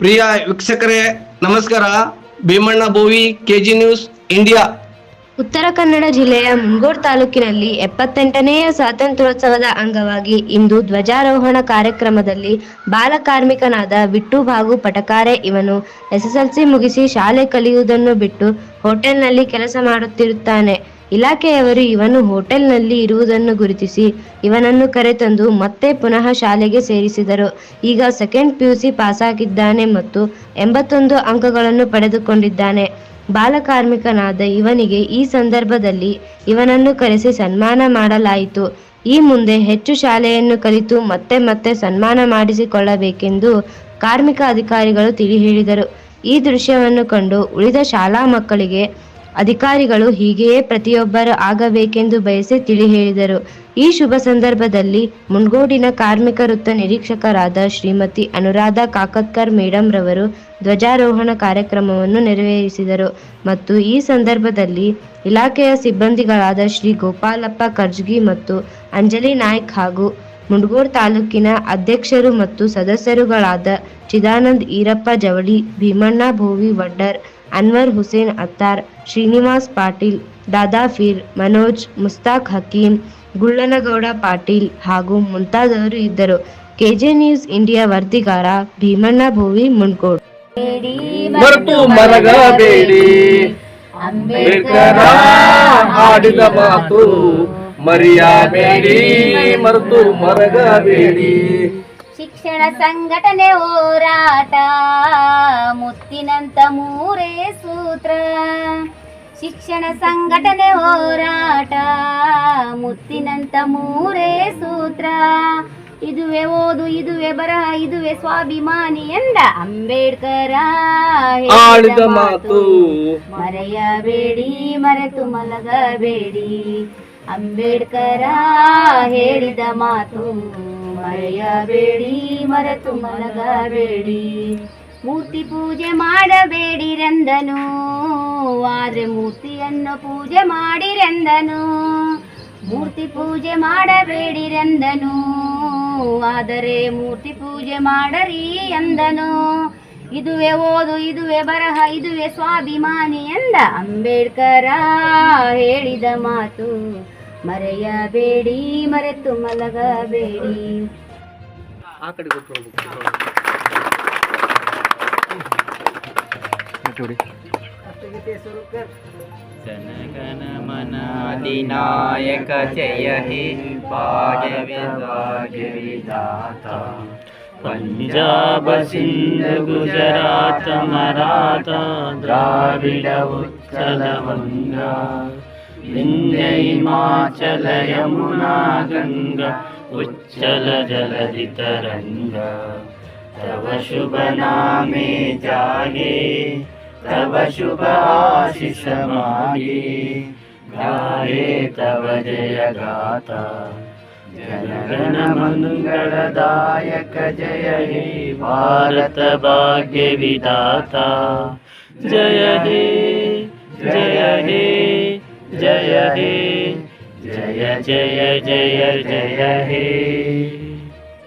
ಪ್ರಿಯ ವೀಕ್ಷಕರೇ, ನಮಸ್ಕಾರ. Bheemanna Bovi KG news, India. Uttara Kannada ಜಿಲ್ಲೆಯ ಮುಂಗೋರ್ ತಾಲೂಕಿನಲ್ಲಿ ಎಪ್ಪತ್ತೆಂಟನೆಯ ಸ್ವಾತಂತ್ರ್ಯೋತ್ಸವದ ಅಂಗವಾಗಿ ಇಂದು ಧ್ವಜಾರೋಹಣ ಕಾರ್ಯಕ್ರಮದಲ್ಲಿ ಬಾಲ ಕಾರ್ಮಿಕನಾದ ವಿಟ್ಟು ಬಾಗು ಪಟಕಾರೆ ಇವನು ಎಸ್ಎಸ್ಎಲ್ಸಿ ಮುಗಿಸಿ ಶಾಲೆ ಕಲಿಯುವುದನ್ನು ಬಿಟ್ಟು ಹೋಟೆಲ್ನಲ್ಲಿ ಕೆಲಸ ಮಾಡುತ್ತಿರುತ್ತಾನೆ. ಇಲಾಖೆಯವರು ಇವನು ಹೋಟೆಲ್ನಲ್ಲಿ ಇರುವುದನ್ನು ಗುರುತಿಸಿ ಇವನನ್ನು ಕರೆತಂದು ಮತ್ತೆ ಪುನಃ ಶಾಲೆಗೆ ಸೇರಿಸಿದರು. ಈಗ ಸೆಕೆಂಡ್ ಪಿಯುಸಿ ಪಾಸಾಗಿದ್ದಾನೆ ಮತ್ತು ಎಂಬತ್ತೊಂದು ಅಂಕಗಳನ್ನು ಪಡೆದುಕೊಂಡಿದ್ದಾನೆ. ಬಾಲಕಾರ್ಮಿಕನಾದ ಇವನಿಗೆ ಈ ಸಂದರ್ಭದಲ್ಲಿ ಇವನನ್ನು ಕರೆಸಿ ಸನ್ಮಾನ ಮಾಡಲಾಯಿತು. ಈ ಮುಂದೆ ಹೆಚ್ಚು ಶಾಲೆಯನ್ನು ಕಲಿತು ಮತ್ತೆ ಮತ್ತೆ ಸನ್ಮಾನ ಮಾಡಿಸಿಕೊಳ್ಳಬೇಕೆಂದು ಕಾರ್ಮಿಕ ಅಧಿಕಾರಿಗಳು ತಿಳಿ ಹೇಳಿದರು. ಈ ದೃಶ್ಯವನ್ನು ಕಂಡು ಉಳಿದ ಶಾಲಾ ಮಕ್ಕಳಿಗೆ ಅಧಿಕಾರಿಗಳು ಹೀಗೆಯೇ ಪ್ರತಿಯೊಬ್ಬರು ಆಗಬೇಕೆಂದು ಬಯಸಿ ತಿಳಿ ಹೇಳಿದರು. ಈ ಶುಭ ಸಂದರ್ಭದಲ್ಲಿ ಮುನ್ಗೋಡಿನ ಕಾರ್ಮಿಕ ವೃತ್ತ ನಿರೀಕ್ಷಕರಾದ ಶ್ರೀಮತಿ ಅನುರಾಧ ಕಾಕತ್ಕರ್ ಮೇಡಂ ರವರು ಧ್ವಜಾರೋಹಣ ಕಾರ್ಯಕ್ರಮವನ್ನು ನೆರವೇರಿಸಿದರು ಮತ್ತು ಈ ಸಂದರ್ಭದಲ್ಲಿ ಇಲಾಖೆಯ ಸಿಬ್ಬಂದಿಗಳಾದ ಶ್ರೀ ಗೋಪಾಲಪ್ಪ ಕರ್ಜ್ಗಿ ಮತ್ತು ಅಂಜಲಿ ನಾಯ್ಕ್ ಹಾಗೂ ಮುಂಡಗೋಡ್ ತಾಲೂಕಿನ ಅಧ್ಯಕ್ಷರು ಮತ್ತು ಸದಸ್ಯರುಗಳಾದ ಚಿದಾನಂದ್ ಈರಪ್ಪ ಜವಳಿ, ಭೀಮಣ್ಣ ಭೋವಿ, ವಡ್ಡರ್ ಅನ್ವರ್ ಹುಸೇನ್ ಅತ್ತಾರ್ ಶ್ರೀನಿವಾಸ್ ಪಾಟೀಲ್ ದಾದಾಫೀರ್ ಮನೋಜ್ ಮುಸ್ತಾಕ್ ಹಕೀಂ ಗುಳ್ಳನಗೌಡ ಪಾಟೀಲ್ ಹಾಗೂ ಮುಂತಾದವರು ಇದ್ದರು. ಕೆಜೆ ನ್ಯೂಸ್ ಇಂಡಿಯಾ ವರದಿಗಾರ ಭೀಮಣ್ಣ ಭೋವಿ ಮುಂಡ್ಕೋಡ್ ಮರೆತು ಮರಗಬೇಡಿ. ಅಂಬೇಡ್ಕರ ಆಡಿದ ಮಾತು ಮರೆಯಬೇಡಿ. ಮರೆತು ಮರಗಬೇಡಿ. ಶಿಕ್ಷಣ ಸಂಘಟನೆ ಹೋರಾಟ ಮುತ್ತಿನಂತ ಮೂರೇ ಸೂತ್ರ. ಶಿಕ್ಷಣ ಸಂಘಟನೆ ಹೋರಾಟ ಮುತ್ತಿನಂತ ಮೂರೇ ಸೂತ್ರ. ಇದುವೆ ಓದು ಇದುವೆ ಬರ ಇದುವೆ ಸ್ವಾಭಿಮಾನಿ ಎಂದ ಅಂಬೇಡ್ಕರ ಹೇಳಿದ ಮಾತು. ಮರೆಯಬೇಡಿ ಮರೆತು ಮಲಗಬೇಡಿ ಅಂಬೇಡ್ಕರ ಹೇಳಿದ ಮಾತು. ಮರೆಯಬೇಡಿ, ಮರೆತು ಮಲಗಬೇಡಿ. ಮೂರ್ತಿ ಪೂಜೆ ಮಾಡಬೇಡಿರೆಂದನು ಆದರೆ ಮೂರ್ತಿಯನ್ನು ಪೂಜೆ ಮಾಡಿರೆಂದನು ಮೂರ್ತಿ ಪೂಜೆ ಮಾಡಬೇಡಿರೆಂದನು ಆದರೆ ಮೂರ್ತಿ ಪೂಜೆ ಮಾಡರಿ ಎಂದನು. ಇದುವೆ ಓದು, ಇದುವೆ ಬರಹ, ಇದುವೆ ಸ್ವಾಭಿಮಾನಿ ಎಂದ ಅಂಬೇಡ್ಕರ ಹೇಳಿದ ಮಾತು. ಮರೆಯಬೇಡಿ ಮರೆತು ಮಲಗಬೇಡಿ. ಆ ಕಡೆ ಕೊಟ್ಟು ಜನಗಣ ಮನಾಧಿನಾಯಕ ಜಯ ಹೇ ಭಾಗ್ಯವಿದಾತ. ಪಂಜಾಬ ಸಿಂಧ ಗುಜರಾತ ಮರಾಠ ದ್ರಾವಿಡ ಉಚ್ಚಲ ವಂಗ लिङ्गयि माचल यमुना गङ्ग्जल जलदितरङ्गुभनामे जागे तव शुभाशिषमाये गाये तव जयगाता जनगणमङ्गलदायक जय हे भारतभाग्यविदाता जय हे जय हे। जय हे जय जय जय जय हे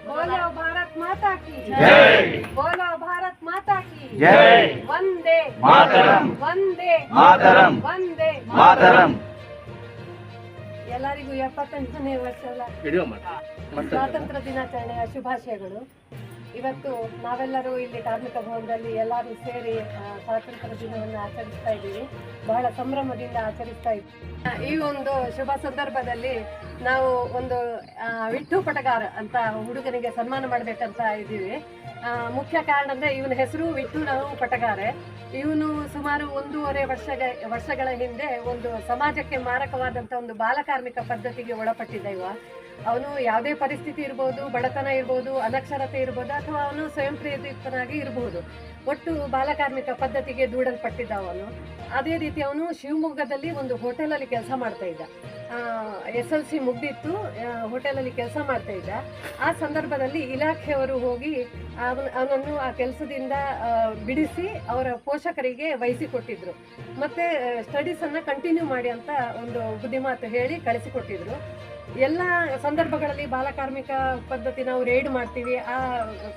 बोलो भारत माता की जय बोलो भारत माता की जय वंदे मातरಂ. वंदे ಮಾತರಂ. वंदे ಮಾತರಂ ಎಲ್ಲರಿಗೂ ಎಪ್ಪತ್ತೆಂಟನೇ ವರ್ಷದ ವಿಡಿಯೋ ಮಾಡಿ ಮತ್ತೆ ಸ್ವಾತಂತ್ರ್ಯ ದಿನಾಚರಣೆಯ ಶುಭಾಶಯಗಳು ಇವತ್ತು ನಾವೆಲ್ಲರೂ ಇಲ್ಲಿ ಕಾರ್ಮಿಕ ಭವನದಲ್ಲಿ ಎಲ್ಲರೂ ಸೇರಿ ಸ್ವಾತಂತ್ರ್ಯ ದಿನವನ್ನು ಆಚರಿಸ್ತಾ ಇದ್ದೀವಿ. ಬಹಳ ಸಂಭ್ರಮದಿಂದ ಆಚರಿಸ್ತಾ ಇದ್ದೀವಿ. ಈ ಒಂದು ಶುಭ ಸಂದರ್ಭದಲ್ಲಿ ನಾವು ಒಂದು ವಿಟ್ಟು ಪಟಗಾರ ಅಂತ ಹುಡುಗನಿಗೆ ಸನ್ಮಾನ ಮಾಡಬೇಕಂತ ಇದ್ದೀವಿ. ಮುಖ್ಯ ಕಾರಣ ಅಂದರೆ ಇವನ ಹೆಸರು ವಿಟ್ಟು ನಾವು ಪಟಗಾರೆ. ಇವನು ಸುಮಾರು ಒಂದೂವರೆ ವರ್ಷ ವರ್ಷಗಳ ಹಿಂದೆ ಒಂದು ಸಮಾಜಕ್ಕೆ ಮಾರಕವಾದಂಥ ಒಂದು ಬಾಲಕಾರ್ಮಿಕ ಪದ್ಧತಿಗೆ ಒಳಪಟ್ಟಿದ್ದ ಇವ. ಅವನು ಯಾವುದೇ ಪರಿಸ್ಥಿತಿ ಇರ್ಬೋದು ಬಡತನ ಇರ್ಬೋದು ಅನಕ್ಷರತೆ ಇರ್ಬೋದು ಅಥವಾ ಅವನು ಸ್ವಯಂ ಪ್ರೇರಿತನಾಗಿ ಇರಬಹುದು ಒಟ್ಟು ಬಾಲಕಾರ್ಮಿಕ ಪದ್ಧತಿಗೆ ದೂಡಲ್ಪಟ್ಟಿದ್ದ ಅವನು ಅದೇ ರೀತಿ ಅವನು ಶಿವಮೊಗ್ಗದಲ್ಲಿ ಒಂದು ಹೋಟೆಲಲ್ಲಿ ಕೆಲಸ ಮಾಡ್ತಾ ಇದ್ದ. ಎಸ್ ಎಲ್ ಸಿ ಮುಗ್ದಿತ್ತು ಹೋಟೆಲಲ್ಲಿ ಕೆಲಸ ಮಾಡ್ತಾ ಇದ್ದ. ಆ ಸಂದರ್ಭದಲ್ಲಿ ಇಲಾಖೆಯವರು ಹೋಗಿ ಅವನನ್ನು ಆ ಕೆಲಸದಿಂದ ಬಿಡಿಸಿ ಅವರ ಪೋಷಕರಿಗೆ ವಹಿಸಿಕೊಟ್ಟಿದ್ರು ಮತ್ತೆ ಸ್ಟಡೀಸನ್ನು ಕಂಟಿನ್ಯೂ ಮಾಡಿ ಅಂತ ಒಂದು ಬುದ್ಧಿಮಾತು ಹೇಳಿ ಕಳಿಸಿಕೊಟ್ಟಿದ್ರು. ಎಲ್ಲ ಸಂದರ್ಭಗಳಲ್ಲಿ ಬಾಲಕಾರ್ಮಿಕ ಪದ್ಧತಿ ನಾವು ರೇಡ್ ಮಾಡ್ತೀವಿ. ಆ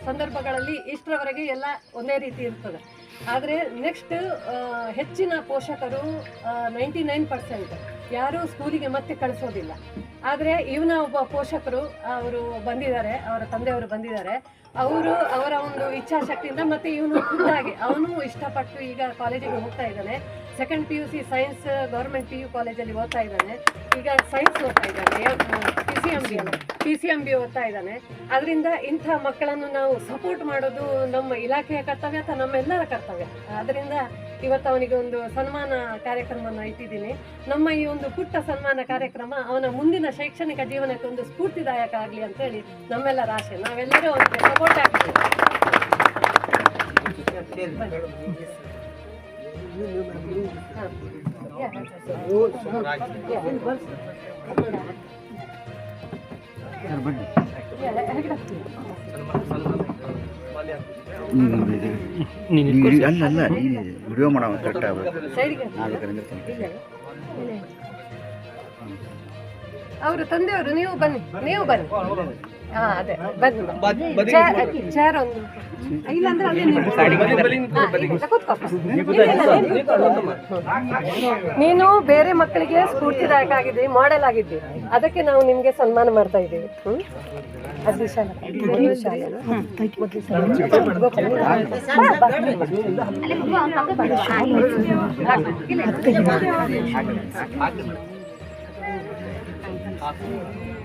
ಸಂದರ್ಭಗಳಲ್ಲಿ ಇಷ್ಟರವರೆಗೆ ಎಲ್ಲ ಒಂದೇ ರೀತಿ ಇರ್ತದೆ. ಆದರೆ ನೆಕ್ಸ್ಟ್ ಹೆಚ್ಚಿನ ಪೋಷಕರು ನೈಂಟಿ ನೈನ್ ಪರ್ಸೆಂಟ್ ಯಾರೂ ಸ್ಕೂಲಿಗೆ ಮತ್ತೆ ಕಳಿಸೋದಿಲ್ಲ. ಆದರೆ ಇವನ ಒಬ್ಬ ಪೋಷಕರು, ಅವರು ಬಂದಿದ್ದಾರೆ, ಅವರ ತಂದೆಯವರು ಬಂದಿದ್ದಾರೆ. ಅವರು ಅವರ ಒಂದು ಇಚ್ಛಾಶಕ್ತಿಯಿಂದ ಮತ್ತೆ ಇವನು ಖುದ್ದಾಗಿ ಅವನು ಇಷ್ಟಪಟ್ಟು ಈಗ ಕಾಲೇಜಿಗೆ ಹೋಗ್ತಾ ಇದ್ದಾನೆ. Second P U C science government P U ಕಾಲೇಜಲ್ಲಿ ಓದ್ತಾ ಇದ್ದಾನೆ. ಈಗ ಸೈನ್ಸ್ ಓದ್ತಾ ಇದ್ದಾನೆ P C M B P C M B ಓದ್ತಾ ಇದ್ದಾನೆ ಅದರಿಂದ ಇಂಥ ಮಕ್ಕಳನ್ನು ನಾವು ಸಪೋರ್ಟ್ ಮಾಡೋದು ನಮ್ಮ ಇಲಾಖೆಯ ಕರ್ತವ್ಯ ಅಥವಾ ನಮ್ಮೆಲ್ಲರ ಕರ್ತವ್ಯ ಅದರಿಂದ ಇವತ್ತು ಅವನಿಗೆ ಒಂದು ಸನ್ಮಾನ ಕಾರ್ಯಕ್ರಮವನ್ನು ಇಟ್ಟಿದ್ದೀನಿ ನಮ್ಮ ಈ ಒಂದು ಪುಟ್ಟ ಸನ್ಮಾನ ಕಾರ್ಯಕ್ರಮ ಅವನ ಮುಂದಿನ ಶೈಕ್ಷಣಿಕ ಜೀವನಕ್ಕೆ ಒಂದು ಸ್ಫೂರ್ತಿದಾಯಕ ಆಗಲಿ ಅಂತೇಳಿ ನಮ್ಮೆಲ್ಲರ ಆಶೆ ನಾವೆಲ್ಲರೂ ಅವನಿಗೆ ಸಪೋರ್ಟ್ ಆಗ್ತೀವಿ ಅಲ್ಲ ಅಲ್ಲ ವಿಡಿಯೋ ಮಾಡೋ ಕರೆಕ್ಟ್ ಆಗ್ಬೇಕು ನಿಂದಿರ್ತೀನಿ. ಅವರು ತಂದೆಯವರು ನೀವು ಬನ್ನಿ ನೀವು ಬನ್ನಿ. ನೀನು ಬೇರೆ ಮಕ್ಕಳಿಗೆ ಸ್ಫೂರ್ತಿದಾಯಕ ಆಗಿದ್ದಿ ಮಾಡೆಲ್ ಆಗಿದ್ದಿ. ಅದಕ್ಕೆ ನಾವು ನಿಮ್ಗೆ ಸನ್ಮಾನ ಮಾಡ್ತಾ ಇದ್ದೀವಿ. ಹ್ಮ್? ಅದು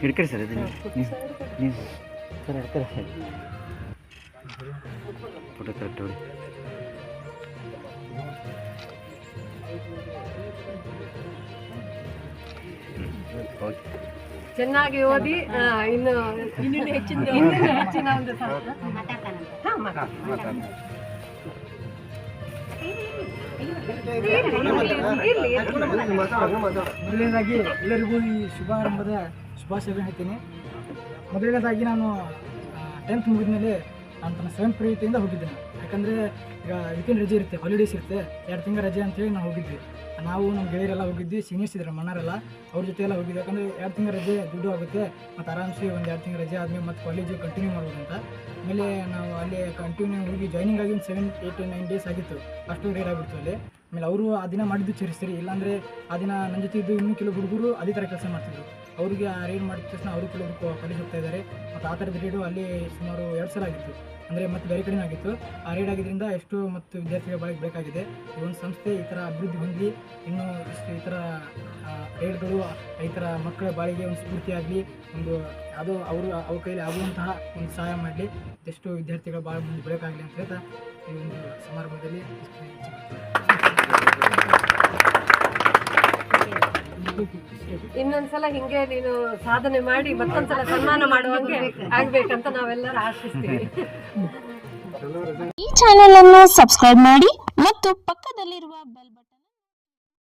ಹಿಡ್ಕರಿ ಸರ್ ಇದು ನೀವು ಸರ್ ಹಿಡ್ಕರಿ ಫೋಟೋ ಕರೆಕ್ಟ್ ಹೋಗಿ ಓಕೆ ಚೆನ್ನಾಗಿ ಓದಿ ಇನ್ನು ಇನ್ನೂ ಹೆಚ್ಚಿನ ಇನ್ನೂ ಹೆಚ್ಚಿನ ಒಂದು. ಮೊದಲನೇದಾಗಿ ಎಲ್ಲರಿಗೂ ಈ ಶುಭಾರಂಭದ ಶುಭಾಶಯಗಳನ್ನು ಹೇಳ್ತೀನಿ. ಮೊದಲನೇದಾಗಿ ನಾನು ಟೆಂತ್ ಮುಗಿದ್ಮೇಲೆ ನಾನು ತನ್ನ ಸ್ವಯಂ ಪ್ರೇರಿತೆಯಿಂದ ಹೋಗಿದ್ದೇನೆ. ಯಾಕಂದರೆ ಈಗ ವೀಕೆಂಡ್ ರಜೆ ಇರುತ್ತೆ ಹಾಲಿಡೇಸ್ ಇರುತ್ತೆ, ಎರಡು ತಿಂಗಳ ರಜೆ ಅಂತೇಳಿ ನಾವು ಹೋಗಿದ್ವಿ. ನಾವು ನಮ್ಮ ಗೆಳೆಯರೆಲ್ಲ ಹೋಗಿದ್ವಿ ಸೀನಿಯರ್ಸ್ ಇದ್ದಾರೆ, ಮಣ್ಣಾರೆಲ್ಲ. ಅವ್ರ ಜೊತೆ ಎಲ್ಲ ಹೋಗಿದ್ವಿ. ಯಾಕಂದರೆ ಎರಡು ತಿಂಗಳ ರಜೆ ದುಡ್ಡು ಆಗುತ್ತೆ, ಮತ್ತು ಆರಾಮ್ಸಿ ಒಂದು ಎರಡು ತಿಂಗಳ ರಜೆ ಆದಮೇಲೆ ಮತ್ತು ಕಾಲೇಜು ಕಂಟಿನ್ಯೂ ಮಾಡ್ಬೋದು ಅಂತ. ಆಮೇಲೆ ನಾವು ಅಲ್ಲಿ ಕಂಟಿನ್ಯೂ ಹೋಗಿ ಜಾಯ್ನಿಂಗ್ ಆಗಿ ಒಂದು ಸೆವೆನ್ ಏಯ್ಟ್ ನೈನ್ ಡೇಸ್ ಆಗಿತ್ತು. ಅಷ್ಟು ರೇಟ್ ಆಗಿಬಿಡ್ತು ಅಲ್ಲಿ. ಆಮೇಲೆ ಅವರು ಆ ದಿನ ಮಾಡಿದ್ದು ಸರಿ ಇಲ್ಲಾಂದರೆ ಆ ದಿನ ನನ್ನ ಜೊತೆ ಇದ್ದು ಇನ್ನೂ ಕೆಲವು ಹುಡುಗರು ಅದೇ ಥರ ಕೆಲಸ ಮಾಡ್ತಿದ್ರು. ಅವರಿಗೆ ಆ ರೈಡ್ ಮಾಡಿದ ತಕ್ಷಣ ಅವರು ಕೂಡ ಕಾಲೇಜ್ ಹೋಗ್ತಾ ಇದ್ದಾರೆ. ಮತ್ತು ಆ ಥರದ ರೇಡು ಅಲ್ಲಿ ಸುಮಾರು ಎರಡು ಸಲ ಆಗಿತ್ತು. ಅಂದರೆ ಮತ್ತೆ ಬೇರೆ ಕಡಿಮೆ ಆಗಿತ್ತು. ಆ ರೈಡ್ ಆಗಿದ್ದರಿಂದ ಎಷ್ಟು ಮತ್ತು ವಿದ್ಯಾರ್ಥಿಗಳ ಬಾಳಿಗೆ ಬೇಕಾಗಿದೆ. ಈ ಒಂದು ಸಂಸ್ಥೆ ಈ ಥರ ಅಭಿವೃದ್ಧಿ ಹೊಂದಲಿ ಇನ್ನೂ ಇಷ್ಟು ಈ ಥರ ರೈಡ್ಗಳು ಈ ಥರ ಮಕ್ಕಳ ಬಾಳಿಗೆ ಒಂದು ಸ್ಫೂರ್ತಿಯಾಗಲಿ ಒಂದು ಅದು ಅವರು, ಅವ್ರ ಕೈಲಿ ಆಗುವಂತಹ ಒಂದು ಸಹಾಯ ಮಾಡಲಿ. ಎಷ್ಟು ವಿದ್ಯಾರ್ಥಿಗಳ ಭಾಳ ಮುಂದೆ ಬೆಳಕಾಗಲಿ ಅಂತ ಹೇಳ್ತಾ ಈ ಒಂದು ಸಮಾರಂಭದಲ್ಲಿ ಇಷ್ಟು ಹೆಚ್ಚು ಇನ್ನೊಂದ್ಸಲ ಹಿಂಗೆ ನೀನು ಸಾಧನೆ ಮಾಡಿ ಮತ್ತೊಂದ್ಸಲ ಸನ್ಮಾನ ಮಾಡುವಂಗೆ ಆಗ್ಬೇಕಂತ ನಾವೆಲ್ಲರೂ ಆಶಿಸ್ತೀವಿ. ಈ ಚಾನೆಲ್ ಅನ್ನು ಸಬ್ಸ್ಕ್ರೈಬ್ ಮಾಡಿ ಮತ್ತು ಪಕ್ಕದಲ್ಲಿರುವ ಬೆಲ್